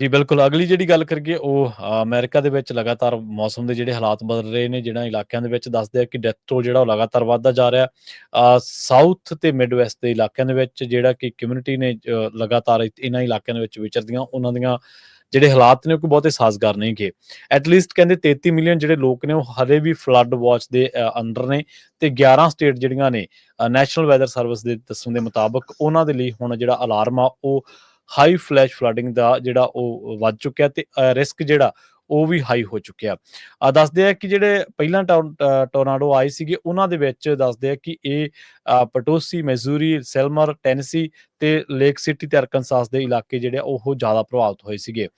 ਜੀ ਬਿਲਕੁਲ, ਅਗਲੀ ਜਿਹੜੀ ਗੱਲ ਕਰੀਏ ਉਹ ਅ, ਅਮਰੀਕਾ ਦੇ ਵਿੱਚ ਲਗਾਤਾਰ ਮੌਸਮ ਦੇ ਜਿਹੜੇ ਹਾਲਾਤ ਬਦਲ ਰਹੇ ਨੇ, ਜਿਹੜਾ ਇਲਾਕਿਆਂ ਦੇ ਵਿੱਚ ਦੱਸਦੇ ਆ ਕਿ ਡੈਥ ਟੋਲ ਜਿਹੜਾ ਉਹ ਲਗਾਤਾਰ ਵੱਧਦਾ ਜਾ ਰਿਹਾ। ਸਾਊਥ ਤੇ ਮਿਡ ਵੈਸਟ ਦੇ ਇਲਾਕਿਆਂ ਦੇ ਵਿੱਚ ਜਿਹੜਾ ਕਿ ਕਮਿਊਨਿਟੀ ਨੇ ਲਗਾਤਾਰ ਇਹਨਾਂ ਇਲਾਕਿਆਂ ਦੇ ਵਿੱਚ ਵਿਚਰਦੀਆਂ, ਉਹਨਾਂ ਦੀਆਂ ਜਿਹੜੇ ਹਾਲਾਤ ਨੇ ਉਹ ਕੋਈ ਬਹੁਤੇ ਸਾਜ਼ਗਾਰ ਨਹੀਂ ਗੇ। ਐਟ ਲੀਸਟ ਕਹਿੰਦੇ 33 ਮਿਲੀਅਨ ਜਿਹੜੇ ਲੋਕ ਨੇ ਉਹ ਹਰੇ ਵੀ ਫਲੱਡ ਵਾਚ ਦੇ ਅ, ਅੰਡਰ ਨੇ ਤੇ 11 ਸਟੇਟ ਜਿਹੜੀਆਂ ਨੇ ਨੈਸ਼ਨਲ ਵੈਦਰ ਸਰਵਿਸ ਦੇ ਦੱਸਣ ਦੇ ਮੁਤਾਬਕ ਉਹਨਾਂ ਦੇ ਲਈ ਹੁਣ ਜਿਹੜਾ ਅਲਾਰਮ ਆ ਉਹ ਹਾਈ ਫਲੈਸ਼ ਫਲੱਡਿੰਗ ਦਾ ਜਿਹੜਾ ਉਹ ਵੱਧ ਚੁੱਕਿਆ ਤੇ ਰਿਸਕ ਜਿਹੜਾ ਉਹ ਵੀ ਹਾਈ ਹੋ ਚੁੱਕਿਆ। ਆ ਦੱਸਦੇ ਆ ਕਿ ਜਿਹੜੇ ਪਹਿਲਾਂ ਟੌਰ- ਟੋਰਨਾਡੋ ਆਏ ਸੀਗੇ, ਉਹਨਾਂ ਦੇ ਵਿੱਚ ਦੱਸਦੇ ਆ ਕਿ ਇਹ ਪਟੋਸੀ ਮੈਜ਼ੂਰੀ ਸੈਲਮਰ, ਟੈਨਸੀ ਤੇ ਲੇਕ ਸਿਟੀ ਤੇ ਅਰਕਨਸਾਸ ਦੇ ਇਲਾਕੇ ਜਿਹੜੇ ਆ, ਉਹ ਜ਼ਿਆਦਾ ਪ੍ਰਭਾਵਿਤ ਹੋਏ ਸੀਗੇ।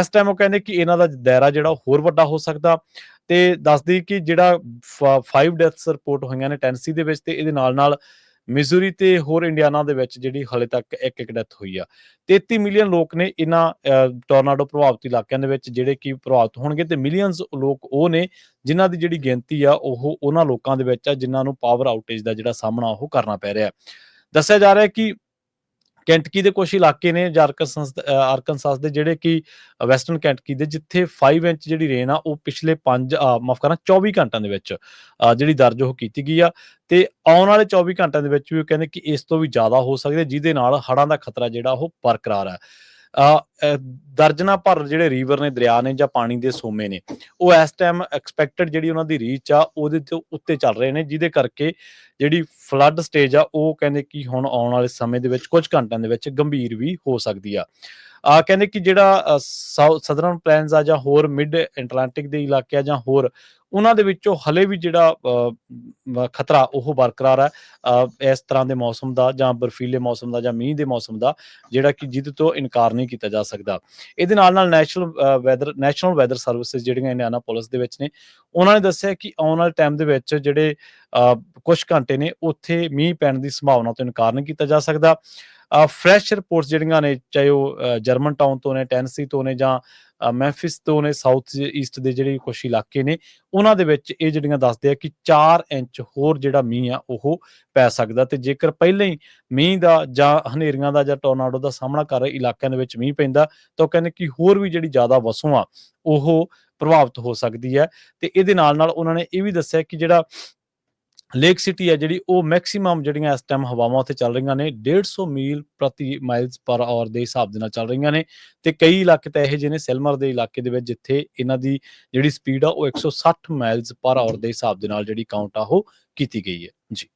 ਇਸ ਟਾਈਮ ਉਹ ਕਹਿੰਦੇ ਕਿ ਇਹਨਾਂ ਦਾ ਦਾਇਰਾ ਜਿਹੜਾ ਹੋਰ ਵੱਡਾ ਹੋ ਸਕਦਾ ਤੇ ਦੱਸਦੀ ਕਿ ਜਿਹੜਾ 5 ਡੈਥਸ ਰਿਪੋਰਟ ਹੋਈਆਂ ਨੇ ਟੈਨਸੀ ਦੇ ਵਿੱਚ ਤੇ ਇਹਦੇ ਨਾਲ ਨਾਲ ਮਿਜ਼ੂਰੀ ਤੇ ਹੋਰ ਇੰਡੀਆਨਾ ਦੇ ਵਿੱਚ ਜਿਹੜੀ ਹਲੇ ਤੱਕ ਇੱਕ ਇੱਕ ਡੈਥ ਹੋਈ ਆ। 33 ਮਿਲੀਅਨ ਲੋਕ ਨੇ ਇਹਨਾਂ ਟੋਰਨਾਡੋ ਪ੍ਰਭਾਵਿਤ ਇਲਾਕਿਆਂ ਦੇ ਵਿੱਚ ਜਿਹੜੇ ਕਿ ਪ੍ਰਭਾਵਿਤ ਹੋਣਗੇ ਤੇ ਮਿਲੀਅਨਸ ਲੋਕ ਉਹ ਨੇ ਜਿਨ੍ਹਾਂ ਦੀ ਜਿਹੜੀ ਗਿਣਤੀ ਆ ਉਹ ਉਹਨਾਂ ਲੋਕਾਂ ਦੇ ਵਿੱਚ ਆ ਜਿਨ੍ਹਾਂ ਨੂੰ ਪਾਵਰ ਆਊਟੇਜ ਦਾ ਜਿਹੜਾ ਸਾਹਮਣਾ ਉਹ ਕਰਨਾ ਪੈ ਰਿਹਾ। ਦੱਸਿਆ ਜਾ ਰਿਹਾ ਹੈ ਕਿ ਕੈਂਟਕੀ ਦੇ ਕੁਝ ਇਲਾਕੇ ਨੇ ਜਾਰਕਨਸਸ ਆਰਕਨਸਾਸ ਦੇ ਜਿਹੜੇ ਕਿ ਵੈਸਟਰਨ ਕੈਂਟਕੀ ਦੇ ਜਿੱਥੇ 5 ਇੰਚ ਜਿਹੜੀ ਰੇਨ ਆ, ਉਹ ਪਿਛਲੇ 5 ਮਾਫ ਕਰਨਾ 24 ਘੰਟਿਆਂ ਦੇ ਵਿੱਚ ਜਿਹੜੀ ਦਰਜ ਉਹ ਕੀਤੀ ਗਈ ਆ। ਤੇ ਆਉਣ ਵਾਲੇ 24 ਘੰਟਿਆਂ ਦੇ ਵਿੱਚ ਵੀ ਉਹ ਕਹਿੰਦੇ ਕਿ ਇਸ ਤੋਂ ਵੀ ਜ਼ਿਆਦਾ ਹੋ ਸਕਦੇ, ਜਿਹਦੇ ਨਾਲ ਹੜ੍ਹਾਂ ਦਾ ਖਤਰਾ ਜਿਹੜਾ ਉਹ ਬਰਕਰਾਰ ਹੈ ਦਰਜਨਾਂ ਭਰ ਜਿਹੜੇ ਰੀਵਰ ਨੇ, ਦਰਿਆ ਨੇ ਜਾਂ ਪਾਣੀ ਦੇ ਸੋਮੇ ਨੇ, ਉਹ ਇਸ ਟਾਈਮ ਐਕਸਪੈਕਟਡ ਜਿਹੜੀ ਉਹਨਾਂ ਦੀ ਰੀਚ ਆ, ਉਹਦੇ ਤੋਂ ਉੱਤੇ ਚੱਲ ਰਹੇ ਨੇ, ਜਿਹਦੇ ਕਰਕੇ ਜਿਹੜੀ ਫਲੱਡ ਸਟੇਜ ਆ, ਉਹ ਕਹਿੰਦੇ ਕਿ ਹੁਣ ਆਉਣ ਵਾਲੇ ਸਮੇਂ ਦੇ ਵਿੱਚ, ਕੁਝ ਘੰਟਿਆਂ ਦੇ ਵਿੱਚ ਗੰਭੀਰ ਵੀ ਹੋ ਸਕਦੀ ਆ। ਆ ਕਹਿੰਦੇ ਕਿ ਜਿਹੜਾ ਸਦਰਨ ਪਲੈਨਸ ਆ ਜਾਂ ਹੋਰ ਮਿਡ ਐਟਲਾਂਟਿਕ ਦੇ ਇਲਾਕੇ ਆ ਜਾਂ ਹੋਰ, ਉਹਨਾਂ ਦੇ ਵਿੱਚੋਂ ਹਲੇ ਵੀ ਜਿਹੜਾ ਖਤਰਾ ਉਹ ਬਰਕਰਾਰ ਹੈ ਇਸ ਤਰ੍ਹਾਂ ਦੇ ਮੌਸਮ ਦਾ ਜਾਂ ਬਰਫੀਲੇ ਮੌਸਮ ਦਾ ਜਾਂ ਮੀਂਹ ਦੇ ਮੌਸਮ ਦਾ, ਜਿਹੜਾ ਕਿ ਜਿੱਦ ਤੋਂ ਇਨਕਾਰ ਨਹੀਂ ਕੀਤਾ ਜਾ ਸਕਦਾ। ਇਹਦੇ ਨਾਲ ਨਾਲ national weather national weather services ਜਿਹੜੀਆਂ ਇੰਡੀਆਨਾ ਪੁਲਿਸ ਦੇ ਵਿੱਚ ਨੇ, ਉਹਨਾਂ ਨੇ ਦੱਸਿਆ ਕਿ ਆਉਣ ਵਾਲੇ ਟਾਈਮ ਦੇ ਵਿੱਚ ਜਿਹੜੇ ਕੁਝ ਘੰਟੇ ਨੇ, ਉੱਥੇ ਮੀਂਹ ਪੈਣ ਦੀ ਸੰਭਾਵਨਾ ਤੋਂ ਇਨਕਾਰ ਨਹੀਂ ਕੀਤਾ ਜਾ ਸਕਦਾ। ਫਰੈਸ਼ ਰਿਪੋਰਟਸ ਜਿਹੜੀਆਂ ਨੇ ਚਾਹੇ ਉਹ ਜਰਮਨ ਟਾਊਨ ਤੋਂ ਨੇ ਟੈਨਸੀ ਤੋਂ ਨੇ ਜਾਂ ਅ, ਮੈਂਫਿਸ ਤੋਂ ਨੇ ਸਾਊਥ ਈਸਟ ਦੇ ਜਿਹੜੇ ਕੁਝ ਇਲਾਕੇ ਨੇ ਉਹਨਾਂ ਦੇ ਵਿੱਚ ਇਹ ਜਿਹੜੀਆਂ ਦੱਸਦੇ ਆ ਕਿ 4 ਇੰਚ ਹੋਰ ਜਿਹੜਾ ਮੀਂਹ ਆ ਉਹ ਪੈ ਸਕਦਾ ਤੇ ਜੇਕਰ ਪਹਿਲਾਂ ਹੀ ਮੀਂਹ ਦਾ ਜਾਂ ਹਨੇਰੀਆਂ ਦਾ ਜਾਂ ਟੋਰਨਾਡੋ ਦਾ ਸਾਹਮਣਾ ਕਰ ਰਹੇ ਇਲਾਕਿਆਂ ਦੇ ਵਿੱਚ ਮੀਂਹ ਪੈਂਦਾ ਤਾਂ ਉਹ ਕਹਿੰਦੇ ਕਿ ਹੋਰ ਵੀ ਜਿਹੜੀ ਜ਼ਿਆਦਾ ਵਸੋਂ ਆ ਉਹ ਪ੍ਰਭਾਵਿਤ ਹੋ ਸਕਦੀ ਹੈ ਤੇ ਇਹਦੇ ਨਾਲ ਨਾਲ ਉਹਨਾਂ ਨੇ ਇਹ ਵੀ ਦੱਸਿਆ ਕਿ ਜਿਹੜਾ ਲੇਕ ਸਿਟੀ ਹੈ ਜਿਹੜੀ, ਉਹ ਮੈਕਸਿਮਮ ਜਿਹੜੀਆਂ ਇਸ ਟਾਈਮ ਹਵਾਵਾਂ ਉੱਥੇ ਚੱਲ ਰਹੀਆਂ ਨੇ 150 ਮੀਲ ਪ੍ਰਤੀ ਮਾਈਲਸ ਪਰ ਆਵਰ ਦੇ ਹਿਸਾਬ ਦੇ ਨਾਲ ਚੱਲ ਰਹੀਆਂ ਨੇ ਤੇ ਕਈ ਇਲਾਕੇ ਤਾਂ ਇਹੋ ਜਿਹੇ ਨੇ ਸੈਲਮਰ ਦੇ ਇਲਾਕੇ ਦੇ ਵਿੱਚ, ਜਿੱਥੇ ਇਹਨਾਂ ਦੀ ਜਿਹੜੀ ਸਪੀਡ ਆ ਉਹ 160 ਮਾਈਲਸ ਪਰ ਆਵਰ ਦੇ ਹਿਸਾਬ ਦੇ ਨਾਲ ਜਿਹੜੀ ਕਾਊਂਟ ਆ ਉਹ ਕੀਤੀ ਗਈ ਹੈ। ਜੀ।